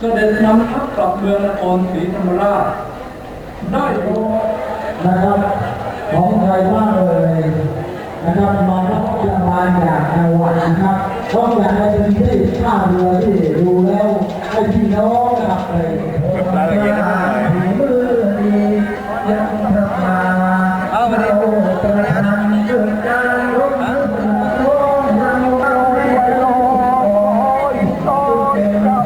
เสด็จนำทัพกลับเมืองนครศรีธรรมราช ได้โปรดนะครับของไทยมากเลยนะครับมารับรางวัลจากจังหวัดนะครับเพราะอย่างในพื้นที่ท่าเรือที่ดูแล้วให้พี่น้องนะครับเลยรายละเอียดให้ผมหน่อมือดียังพระมาเอามาดิกระทำเกิดการรบร้อนเราเอาไว้ลอยลอ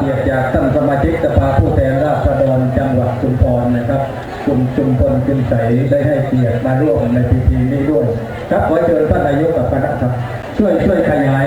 เกียรติจากท่านสมาชิกสภาผู้แทนราษฎรจังหวัดชุมพรนะครับคุณชุมพลจุนใสได้ให้เกียรติมาร่วมในพิธีนี้ด้วย ครับขอเชิญท่านนายกกับคณะครับ ช่วยช่วยขยาย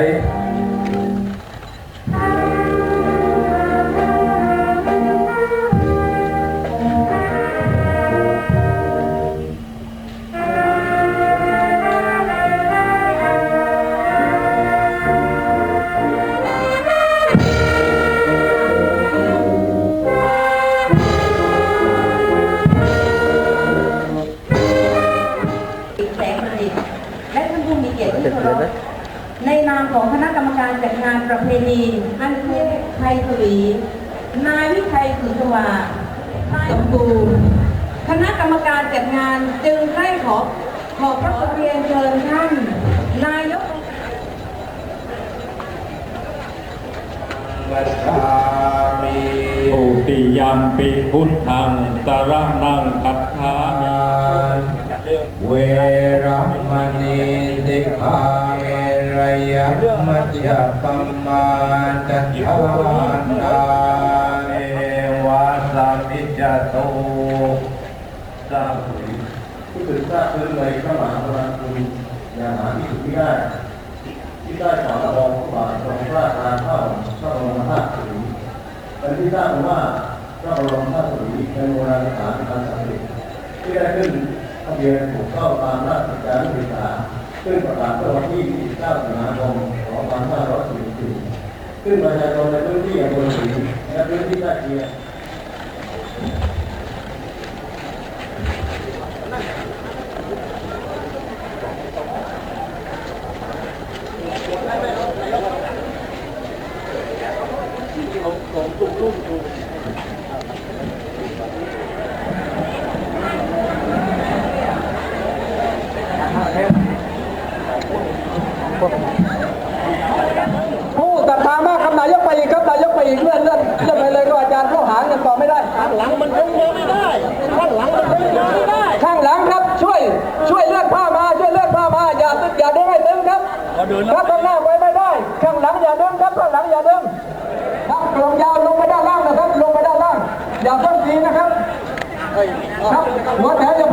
ยรติที่เคารพในนามของคณะกรรมการจัดงานประเพณีอันเทศไทยสวีนายวิชัยสุนทวาสมบูรณ์คณะกรรมการจัดงานจึงได้ขอขอพระคุณเรียนเชิญท่านนายกวัชชามิทุติยามปิพุทธังสรณังคัจฉามิเวรมณี สิกขาเมรยมัจจปัมมาจัตถานาเอวาสามิจจตุสาธุผู้ตื่นทราบซึ้งในพระมหากรุณาธิคุณอย่างหาที่สุดไม่ได้ที่ได้ฝ่าละอองพระบาททรงพระทานเข้าพระบรมธาตุสีเป็นที่ทราบว่าพระบรมธาตุสีเป็นโบราณสถานอันศักดิ์สิทธิ์ที่ได้ขึ้นทะเบียนถูกเข้าตามราชกิจจานุเบกษา ซึ่งประกาศเมื่อวันที่29สิงหาคม2544ซึ่งประชาชนในพื้นที่อำเภอศรีและพื้นที่ใกล้เคียง ผู้ศรัทธามากครับนายกไปอีกครับนายกไปอีกเลื่อนเลื่อนเลื่อนไปเลยก็อาจารย์เข้าหางกันต่อไม่ได้ ข้างหลังมันคงเดินไม่ได้ ข้างหลังมันคงเดินไม่ได้ ข้างหลังครับช่วยช่วยเลื่อนผ้ามาช่วยเลื่อนผ้ามาอย่าอย่าดึงให้ดึง ครับครับข้างหน้าไปไม่ได้ ข้างหลังอย่าดึงครับข้างหลังอย่าดึงครับลงยาวลงไปด้านล่างนะครับ ลงไปด้านล่าง อย่าเพิ่งทีนะครับครับหัวแถวอย่าเพิ่งนะ